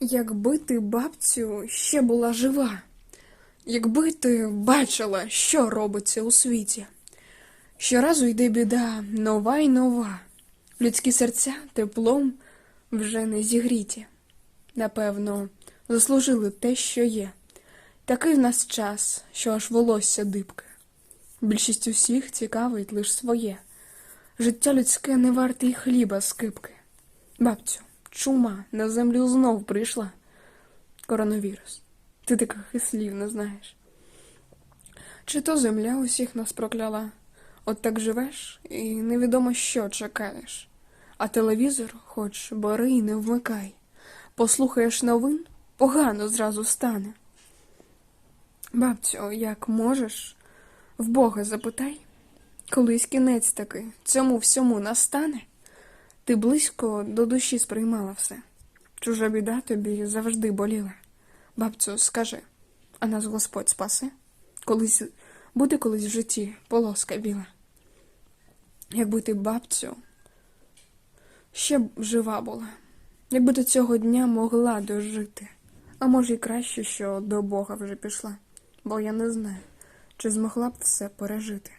Якби ти, бабцю, ще була жива, якби ти бачила, що робиться у світі. Щоразу йде біда нова й нова. Людські серця теплом вже не зігріті. Напевно, заслужили те, що є. Такий в нас час, що аж волосся дибке. Більшість усіх цікавить лиш своє. Життя людське не варте й хліба скипки. Бабцю, чума на землю знов прийшла. Коронавірус. Ти таких і слів не знаєш. Чи то земля усіх нас прокляла? От так живеш і невідомо що чекаєш. А телевізор, хоч бери і не вмикай. Послухаєш новин, погано зразу стане. Бабцю, як можеш, в Бога запитай, колись кінець таки цьому всьому настане. Ти близько до душі сприймала все. Чужа біда тобі завжди боліла. Бабцю, скажи, а нас Господь спасе? Колись буде колись в житті полоска біла. Якби ти, бабцю, ще б жива була, якби до цього дня могла дожити, а може й краще, що до Бога вже пішла, бо я не знаю, чи змогла б все пережити.